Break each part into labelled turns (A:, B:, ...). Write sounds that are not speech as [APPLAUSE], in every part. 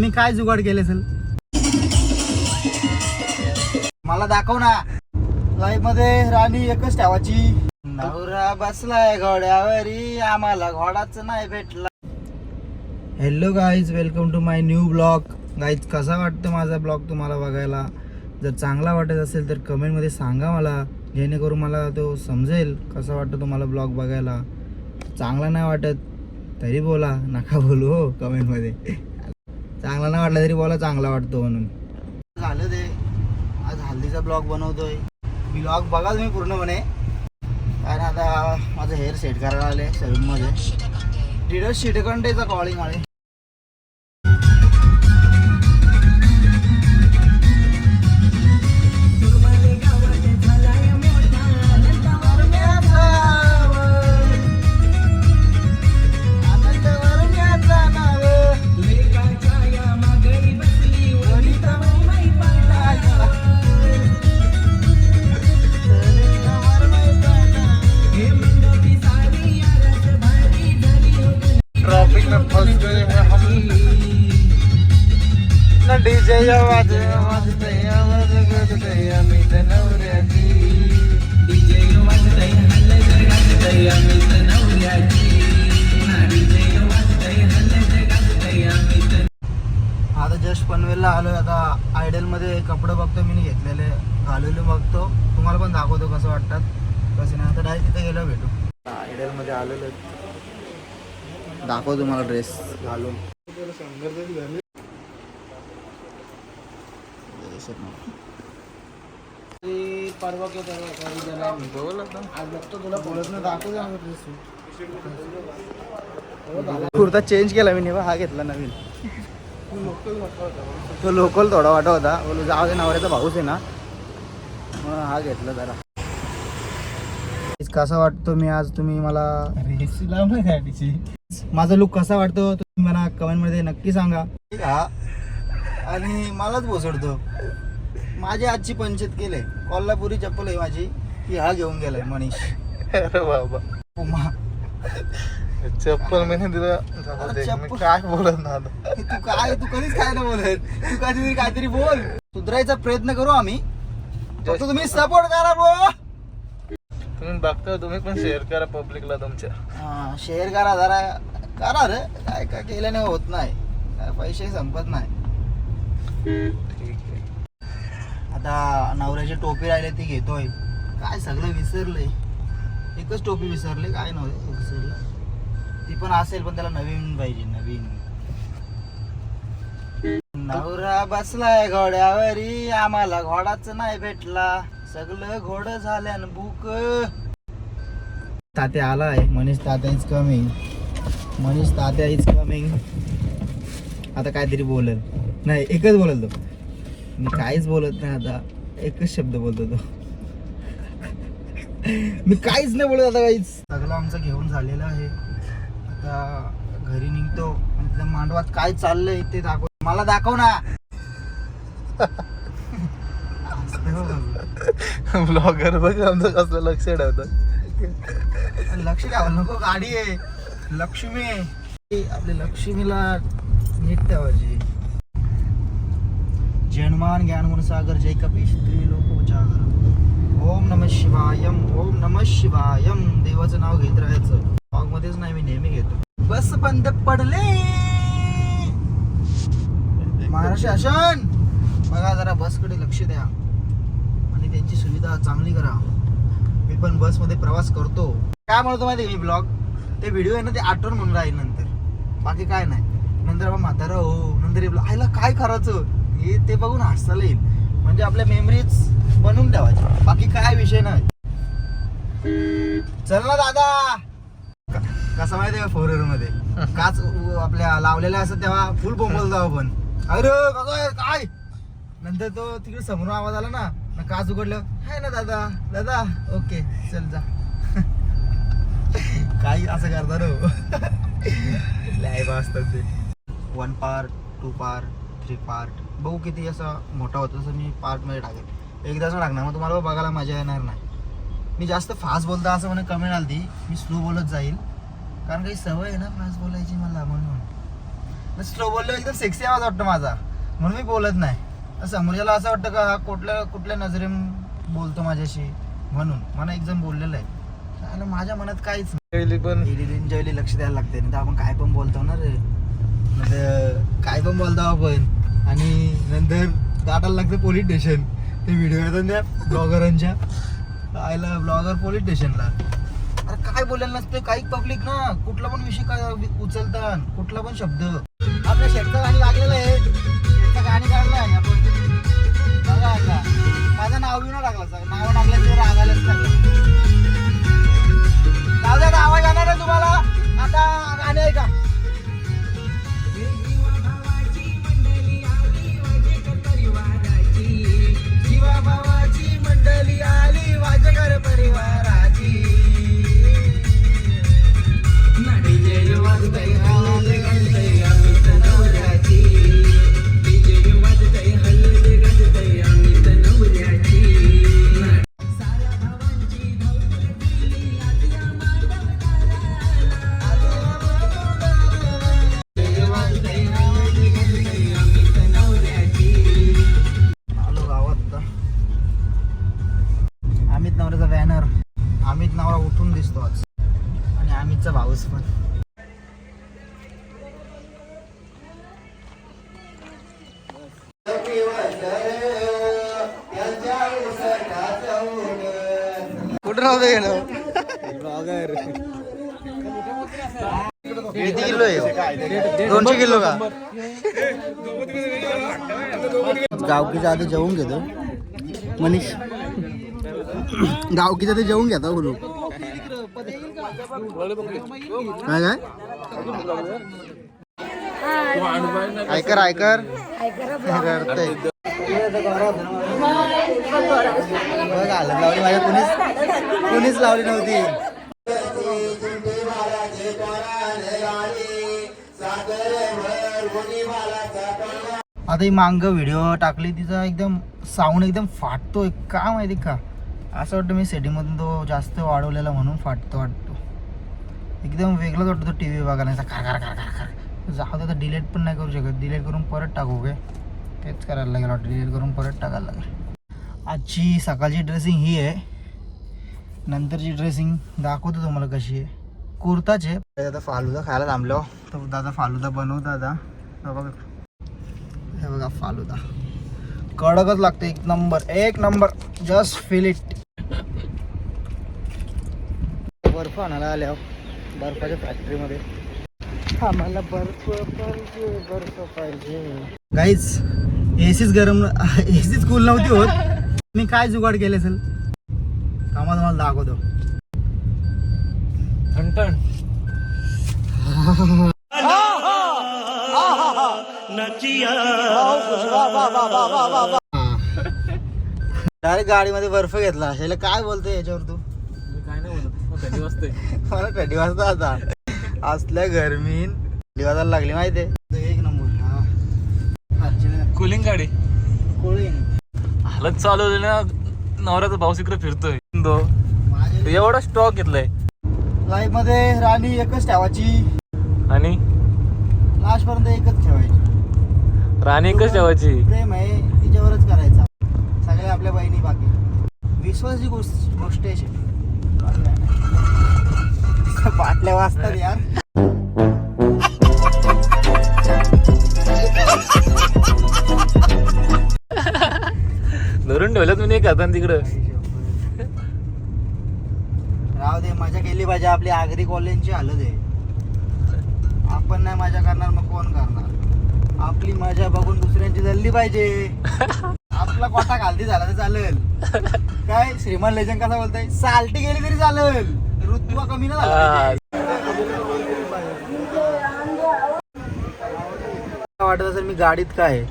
A: मी काय जुगाड केले असेल? मला दाखव ना. लाईफमध्ये राणी एकच ठेवायची. नवरा बसलाय घोड्यावरी आम्हाला घोडाच नाही भेटला. Hello guys welcome to my new blog guys कसा वाटतं माझा ब्लॉग तुम्हाला बघायला? जर चांगला वाटत असेल तर कमेंटमध्ये सांगा मला. जेणेकरून मला तो समजेल कसा वाटतो तुम्हाला ब्लॉग बघायला. चांगला नाही वाटत तरी बोला. नका बोलू हो कमेंटमध्ये चांगला नाही वाटला तरी बोला चांगला वाटतो म्हणून. झालं ते. आज हल्दीचा ब्लॉग बनवतोय. ब्लॉग बघा तुम्ही पूर्णपणे. कारण आता माझं हेअर सेट करायला आले सलूनमध्ये. डिडस शिटकंडेचा कॉलिंग आहे डीजे आवाज आवाज नवऱ्याची. आता जस्ट पनवेलला आलोय आता आयडलमध्ये कपडे बघतो मी घेतलेले घालवले बघतो. तुम्हाला पण दाखवतो कसं वाटतात. कसं नाही आता डायरेक्ट तिथे गेलो भेटू. आयडलमध्ये आलेलो दाखव तुम्हाला ड्रेस घालून. परवा के आज बघतो तुला बोलत. नाही कुर्ता चेंज केला मी हा घेतला नवीन. तो लोकल थोडा वाटा होता. बोलू जाऊ दे नवऱ्याचा भाऊच आहे ना. मग हा घेतला जरा. कसा वाटतो मी आज? तुम्ही मला माझा लुक कसा वाटतो? तुम्ही मला कमेंटमध्ये नक्की सांगा. हा. आणि मलाच बोसडतो. माझी आजची पंचायत केले कोल्हापुरी चप्पल आहे माझी. ती हा घेऊन गेलाय मनीष.
B: अरे बाबा. चप्पल मी नाही दिलं. जाऊ दे. मी काय बोलत ना आता.
A: तू काय तू कधीच काय ना बोलत. तू कधीतरी काहीतरी बोल. सुधारायचा प्रयत्न करू आम्ही. फक्त तुम्ही सपोर्ट करा बो
B: तुम्ही बघता तुम्ही पण शेअर करा पब्लिकला तुमच्या.
A: शेअर करा जरा. करा रे. काय काय केल्याने होत नाही. काय पैसे संपत नाही.
B: ठीक आहे.
A: आता नवऱ्याची टोपी राहिली ती घेतोय. काय सगळं विसरलंय. एकच टोपी विसरली काय नव्हते विसरलं. ती पण असेल पण त्याला नवीन पाहिजे नवीन. नवरा बसलाय घोड्यावरी आम्हाला घोडाच नाही भेटला. सगळं घोड झाल्यान बुक तात्या आलाय Manish Tatya is coming Manish Tatya is coming आता काहीतरी बोलल. नाही एकच बोलल तो मी काहीच बोलत नाही आता एकच शब्द बोलतो तो मी काहीच नाही बोलत आता काहीच. सगळं आमचं घेऊन झालेलं आहे. आता घरी निघतो. आणि त्या मांडवात काय चाललंय ते दाखव. मला दाखव ना.
B: ब्लॉगर बघ आमचं कसलं लक्ष ठेवतं
A: लक्ष द्यावं नको गाडी आहे. लक्ष्मी. आपल्या लक्ष्मीला नीट ठेवायची. जन्मान ज्ञान गुण सागर जय कपीश लोक जागर ओम नम शिवायम ओम नम शिवायम। देवाचं नाव घेत राहायचं. ब्लॉग मध्येच नाही मी नेहमी घेतो. बस बंद पडले! महाराष्ट्र शासन! बघा जरा बसकडे लक्ष द्या. आणि त्यांची सुविधा चांगली करा. मी पण बसमध्ये प्रवास करतो. काय म्हणतो माहिती मी ब्लॉग ते व्हिडिओ आहे ना ते आठवण म्हणून राहील नंतर. बाकी काय नाही. नंतर आपण म्हातारा हो नंतर ब्लॉग आईला काय करायचं? हे ते बघून हसायला येईल. म्हणजे आपल्या मेमरीज बनवून ठेवायच्या बाकी काय विषय नाही. चल ना दादा. कसं माहिती आहे फोर व्हीलरमध्ये? [LAUGHS] काच आपल्या लावलेल्या असत तेव्हा फुल बोंबलतो आपण. अरे काय काय? नंतर तो तिकडे समोरून आवाज आला ना काच उघडलं. हाय ना दादा दादा. ओके चल जा. [LAUGHS] काही असं करतात हो. लाईव्ह असतात ते one part two part three part बघू किती असं मोठा होतो तसं मी पार्टमध्ये टाकेल एकदाच टाकणार मग तुम्हाला बघायला मजा येणार नाही. मी जास्त फास्ट बोलतो असं म्हणे कमेंट आली मी स्लो बोलत जाईल. कारण काही सवय आहे ना फास्ट बोलायची मला म्हणून. स्लो बोललो एकदम सेक्सी आवाज वाटतो माझा. म्हणून मी बोलत नाही. समोरच्याला असं वाटतं का हा कुठल्या कुठल्या नजरेम बोलतो माझ्याशी? म्हणून. मला एकदम बोललेलं आहे. आणि माझ्या मनात काहीच
B: पण
A: जेवली लक्ष द्यायला लागते. नाही तर आपण काय पण बोलतो ना रे. काय पण बोलतो आपण. आणि नंतर गाठायला लागतं पोलीस स्टेशन ते व्हिडिओ येतात त्या ब्लॉगरांच्या आयला ब्लॉगर पोलीस स्टेशनला अरे काय बोलायला नसते काही पब्लिक ना. कुठला पण विषय काय उचलतात. कुठला पण शब्द. आपल्या शेटचं गाणी लागलेलं आहे. शेटचं गाणी काढलं आहे आपण. बघा आता. माझं नाव बी नाही टाकलं. सर नाव टाकलं ते रागायलाच लागलं. दादा आवाज येणार आहे तुम्हाला. आता गाणी ऐका. कुठं किती किलो आहे दोनशे किलो का गावकीच्या आधी जेवून घेतो मनीष। गावकीच्या आधी जेवून घेतो बोलू काय काय ऐकर ऐकर करतंय बघ आलं लावली माझ्या कुणीच कुणीच लावली नव्हती. आता ही मांग व्हिडिओ टाकली तिचा एकदम साऊंड एकदम फाटतोय. का माहिती का? असं वाटतं मी सेटिंगमधून तो जास्त वाढवलेला म्हणून फाटतो वाटतो. एकदम वेगळाच वाटतो तो टी व्ही बघायला. खर खर खर खर खार जाऊ दे डिलेट पण नाही करू शकत. डिलेट करून परत टाकू काय तेच करायला लागेल वाटतं डिलीट करून परत टाकायला लागेल. आजची सकाळची ड्रेसिंग ही आहे. नंतरची ड्रेसिंग दाखवतो तुम्हाला कशी आहे. कुर्ताच आहे. दादा फालुदा खायला थांबलो. तर दादा फालुदा बनवू दादा बघा. हे बघा फालुदा. कडकच लागते एक नंबर एक नंबर जस्ट फील इट बर्फ आणायला आल्या बर्फाच्या फॅक्टरीमध्ये आम्हाला बर्फ पाहिजे बर्फ पाहिजे. काहीच एसीच गरम एसीच कूल [LAUGHS] नव्हती होत. मी काय जुगाड केले असेल? कामा तुम्हाला दाखवतो.
B: ठणठण.
A: डायरेक्ट गाडीमध्ये बर्फ घेतला. ह्याला काय बोलतोय याच्यावर तू?
B: काय नाही बोलत. थंडी वाजते
A: मला थंडी वाजता आता? असल्या गरमीन. थंडी वाजायला लागली माहितीये एक नंबर हा अर्जुन
B: कुलिंग गाडी.
A: कोळीन
B: हालत चालवली ना नवऱ्याचा भाऊ इकडे फिरतोय. दो एवढा स्टॉक घेतलाय.
A: लाईफमध्ये राणी एकच ठेवायची.
B: आणि?
A: लास्ट पर्यंत एकच ठेवायची.
B: राणी एकच ठेवायची.
A: प्रेम आहे तिच्यावरच करायचा. सगळ्या आपल्या बहिणी बाकी. विश्वासाची गोष्ट गोष्ट आहे शेवटी. बाटल्या वाजतात यार.
B: धरून ठेवल्यात मी एक हातान तिकडं.
A: राहू दे मजा केली पाहिजे. आपली आगरी कॉलेजची हालत आहे. आपण नाही मजा करणार मग कोण करणार? आपली मजा बघून दुसऱ्यांची जल्ली पाहिजे. [LAUGHS] आपला कोटा घालती झाला तर चालेल. काय श्रीमान लेजन कसा बोलताय? साल्टी गेली तरी चालेल. ऋतुवा कमी ना झाला. वाटत असेल मी गाडीत काय?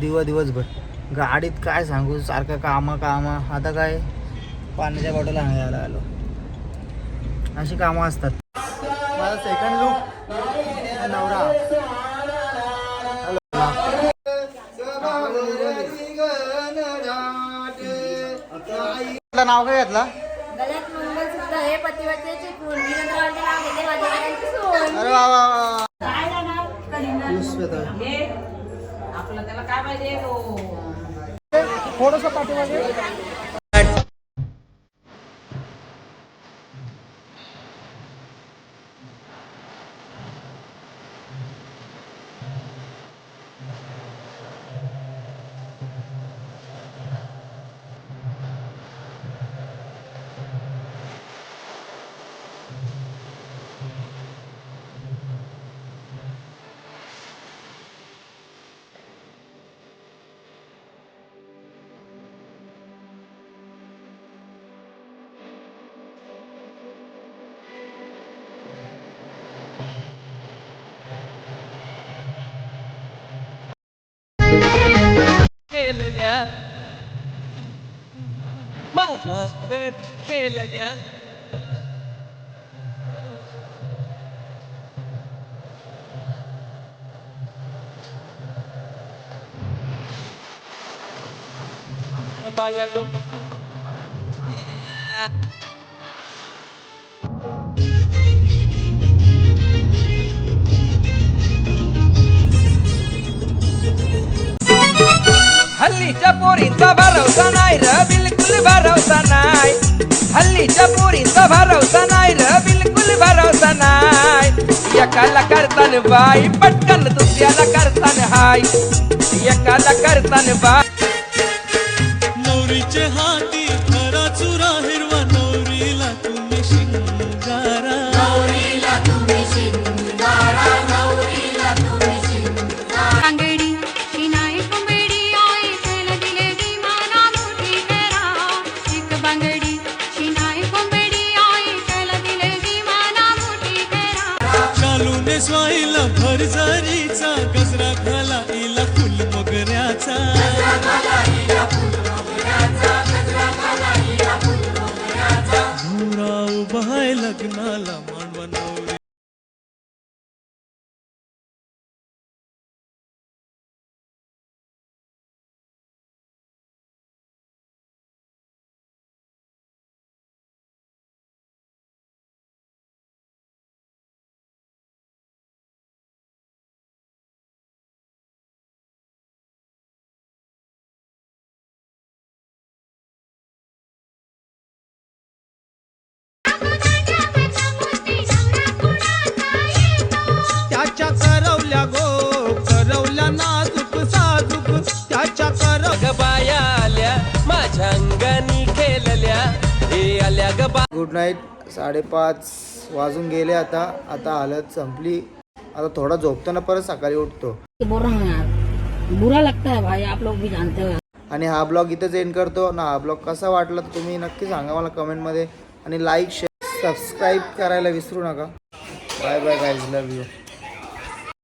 A: दिवा दिवसभर गाडीत काय सांगू? सारखं कामा कामा. आता काय? पाण्याच्या बॉटल आणायला आलो. अशी कामं असतात. माझा सेकंड लुक नवरा. नाव काय घेतला
C: हे
A: अरे वा वा वा.
D: हे आपलं त्याला काय पाहिजे
A: थोडस पाठीमागे
E: belediye. Bana ve belediye. Bayıldım. हल्लीच्या पोरींचा भरवसा नाही र बिलकुल भरवसा नाही. एकाला करतान बाई पटकन दुसऱ्याला करतान हाय. एकाला करतान बाई.
F: नवरीचे हाती
A: गुड नाईट. साडेपाच वाजून गेले आता. आता हालत संपली. आता थोडा झोपताना परत सकाळी उठतो.
G: बुरा लगता है भाई आप लोग भी जानते हो.
A: आणि हा ब्लॉग इथंच एंड करतो. ना हा ब्लॉग कसा वाटला तर तुम्ही नक्की सांगा मला कमेंटमध्ये आणि लाईक शेअर सबस्क्राईब करायला विसरू नका. Bye bye guys love you